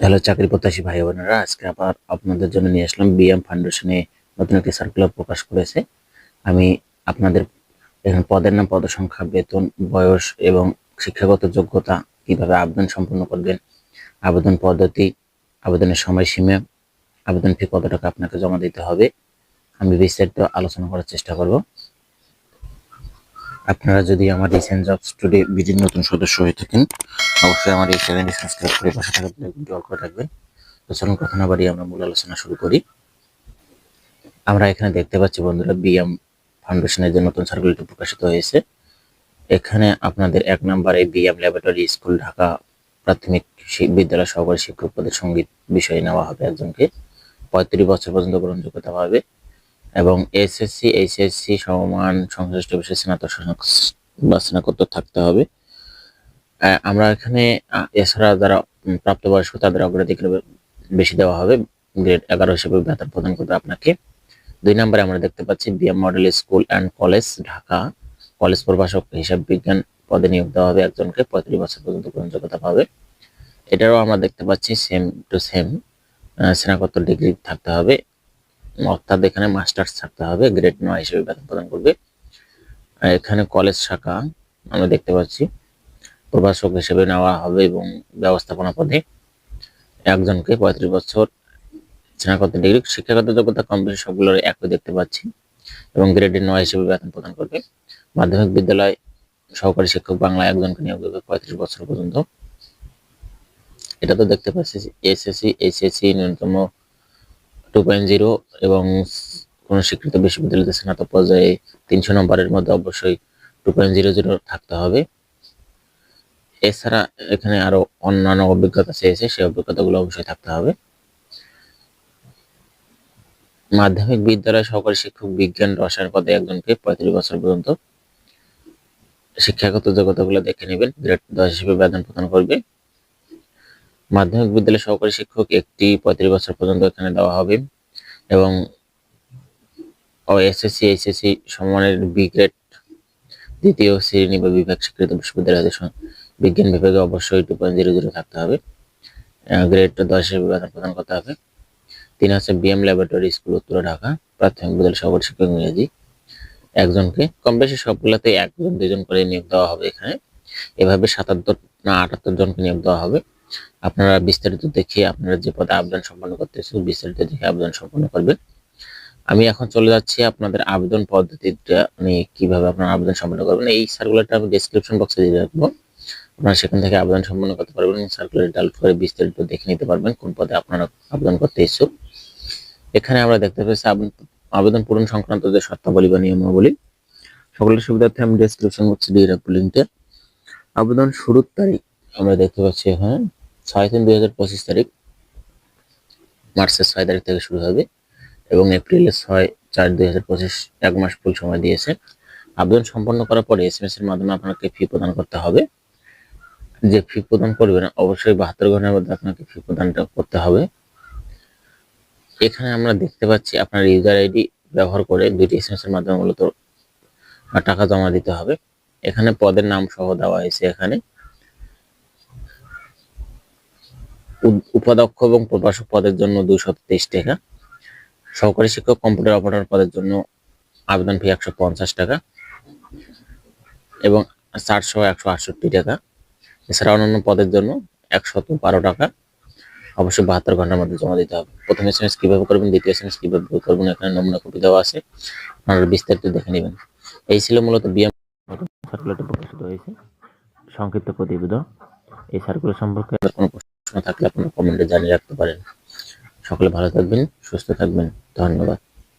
Hello চাকরি প্রত্যাশী ভাই বোনেরা, আজকে আবার আপনাদের জন্য নিয়ে আসলাম বিএম ফাউন্ডেশনে নতুন একটি সার্কুলার প্রকাশ করেছে। আমি আপনাদের এখানে পদের নাম পদ সংখ্যা বেতন, বয়স এবং শিক্ষাগত যোগ্যতা কীভাবে আবেদন সম্পন্ন করবেন, আবেদন পদ্ধতি, আবেদনের সময়সীমা, আবেদন ফি কত টাকা আপনাকে জমা দিতে হবে, আমি বিস্তারিত আলোচনা করার চেষ্টা করব। আপনারা যদি আমার রিসেন্ট জব স্টুডি বিডির নতুন সদস্য হয়ে থাকেন, অবশ্যই আমার এই চ্যানেলটি সাবস্ক্রাইব করে পাশে থাকা অল করে রাখবেন। তো চলুন কথা না বাড়িয়ে আমরা মূল আলোচনা শুরু করি। আমরা এখানে দেখতে পাচ্ছি বন্ধুরা বিএম ফাউন্ডেশনের যে নতুন সার্কুলারটি প্রকাশিত হয়েছে। এখানে আপনাদের এক নম্বরে বিএম ল্যাবরেটরি স্কুল ঢাকা প্রাথমিক বিদ্যালয় সহকারী শিক্ষক পদের সংগীত বিষয়ে নেওয়া হবে একজনকে। পঁয়ত্রিশ বছর পর্যন্ত গ্রহণযোগ্যতা পাবে। এবং এসএসসি এইচএসসি সমান সংশ্লিষ্ট বিষয়ে স্নাতক বা স্নাতকোত্তর থাকতে হবে। আমরা এখানে এছাড়া যারা প্রাপ্তবয়স্ক তাদের অগ্রাধিকার বেশি দেওয়া হবে। গ্রেড এগারো হিসেবে বেতন প্রদান করবে আপনাকে। দুই নম্বরে আমরা দেখতে পাচ্ছি BM model school and college Dhaka. College প্রভাষক হিসাব বিজ্ঞান পদে নিয়োগ দেওয়া হবে একজনকে। পঁয়ত্রিশ বছর পর্যন্ত গ্রহণযোগ্যতা পাবে। এটারও আমরা দেখতে পাচ্ছি সেম টু সেম স্নাতকোত্তর ডিগ্রি থাকতে হবে। অর্থাৎ এখানে মাস্টার্স থাকতে হবে, গ্রেড নয় হিসেবে বেতন প্রদান করবে। এখানে কলেজ শাখা আমরা দেখতে পাচ্ছি। প্রভাষক হিসেবে নেওয়া হবে এবং ব্যবস্থাপনা পদে একজনকে পঁয়ত্রিশ বছর স্নাতকোত্তর ডিগ্রি, শিক্ষাগত যোগ্যতা কম বেশি সবগুলোর একই দেখতে পাচ্ছি এবং গ্রেডে নয় হিসেবে বেতন প্রদান করবে। মাধ্যমিক বিদ্যালয় সহকারী শিক্ষক বাংলা একজনকে নিয়োগ দেবে পঁয়ত্রিশ বছর পর্যন্ত। এটা তো দেখতে পাচ্ছি, এসএসসি, এইচএসসি, ন্যূনতম টু পয়েন্ট জিরো এবং কোন স্বীকৃত বিশ্ববিদ্যালয়তে স্নাতক পর্যায়ে তিনশো নম্বরের মধ্যে অবশ্যই টু পয়েন্ট জিরো জিরো থাকতে হবে। এছাড়া এখানে আরও অন্যান্য অভিজ্ঞতা চেয়েছে, সেই অভিজ্ঞতাগুলো অবশ্যই থাকতে হবে। মাধ্যমিক বিদ্যালয় সহকারী শিক্ষক বিজ্ঞান রসায়ন পদে একজনকে পঁয়ত্রিশ বছর পর্যন্ত শিক্ষাগত যোগ্যতাগুলো দেখে নেবেন, গ্রেড দশ হিসেবে বেতন প্রদান করবে। মাধ্যমিক বিদ্যালয়ের সহকারী শিক্ষক একটি পঁয়ত্রিশ বছর পর্যন্ত এখানে দেওয়া হবে। এবং এসএসসি এইচএসসি সমানের বি গ্রেড দ্বিতীয় শ্রেণি বা বিভাগ স্বীকৃত বিশ্ববিদ্যালয়ের সঙ্গে বিজ্ঞান বিভাগে অবশ্যই টু পয়েন্ট জিরো জিরো থাকতে হবে। গ্রেড দশ বেতন প্রদান করতে হবে। তিন হচ্ছে বিএম ল্যাবরেটরি স্কুল উত্তর ঢাকা, প্রাথমিক বিদ্যালয় সহকারী শিক্ষক ইংরেজি একজনকে কম বেশি সবগুলোতে একজন দুজন করে নিয়োগ দেওয়া হবে এখানে। এভাবে সাতাত্তর না আটাত্তর জনকে নিয়োগ দেওয়া হবে। আপনারা বিস্তারিত দেখে আপনারা যে পদে আবেদন সম্পন্ন করতেছেন, বিস্তারিত দেখে আবেদন সম্পন্ন করবেন। আমি এখন চলে যাচ্ছি আপনাদের আবেদন পদ্ধতিটা মানে কীভাবে আপনারা আবেদন সম্পন্ন করবেন। এই সার্কুলারটা আমি ডেসক্রিপশন বক্সে দিয়ে রাখব। আপনারা সেখান থেকে আবেদন সম্পন্ন করতে পারবেন। সার্কুলার ডাউনলোড করে বিস্তারিত দেখে নিতে পারবেন কোন পদে আপনারা আবেদন করতে ইচ্ছুক। এখানে আমরা দেখতে পাচ্ছি আবেদন- পূরণ সংক্রান্ত যে শর্তাবলী বা নিয়মাবলী, সকলের সুবিধার্থে আমি ডেসক্রিপশন বক্সে দিয়ে রাখব লিঙ্কটা আবেদন শুরুর তারিখ আমরা দেখতে পাচ্ছি এখানে ছয় তিন দুই হাজার পঁচিশ তারিখ, মার্চের ছয় তারিখ থেকে শুরু হবে এবং এপ্রিলের ছয় চার দুই হাজার পঁচিশ, এক মাস ফুল সময় দিয়েছে। আবেদন সম্পন্ন করার পরে এস এম এর মাধ্যমে আপনাকে ফি প্রদান করতে হবে। যে ফি প্রদান করবেন, অবশ্যই বাহাত্তর ঘণ্টার মধ্যে আপনাকে ফি প্রদানটা করতে হবে। এখানে আমরা দেখতে পাচ্ছি আপনার ইউজার আইডি ব্যবহার করে দুইটি এস এম এর মাধ্যমে মূলত টাকা জমা দিতে হবে। এখানে পদের নাম সহ দেওয়া হয়েছে এখানে। উপাধ্যক্ষ এবং প্রভাষক পদের জন্য দুশত তেইশ টাকা। সহকারী শিক্ষক কম্পিউটার অপারেটর পদের জন্য আবেদন ফি একশো পঞ্চাশ টাকা এবং চারশো একশো আটষট্টি টাকা। এছাড়া অন্যান্য পদের জন্য একশত বারো টাকা। অবশ্যই বাহাত্তর ঘণ্টার মধ্যে জমা দিতে হবে। প্রথম এস এম এস কীভাবে করবেন, দ্বিতীয় এস এম এস কীভাবে করবেন, এখানে নমুনা কপি দেওয়া আছে। আপনারা বিস্তারিত দেখে নেবেন। এই ছিল মূলত বিএম সার্কুলারটি প্রকাশিত হয়েছে। সংক্ষিপ্ত প্রতিবেদন। এই সার্কুলার সম্পর্কে কোনো প্রশ্ন থাকলে আপনারা কমেন্টে জানিয়ে রাখতে পারেন। সকলে ভালো থাকবেন সুস্থ থাকবেন। ধন্যবাদ।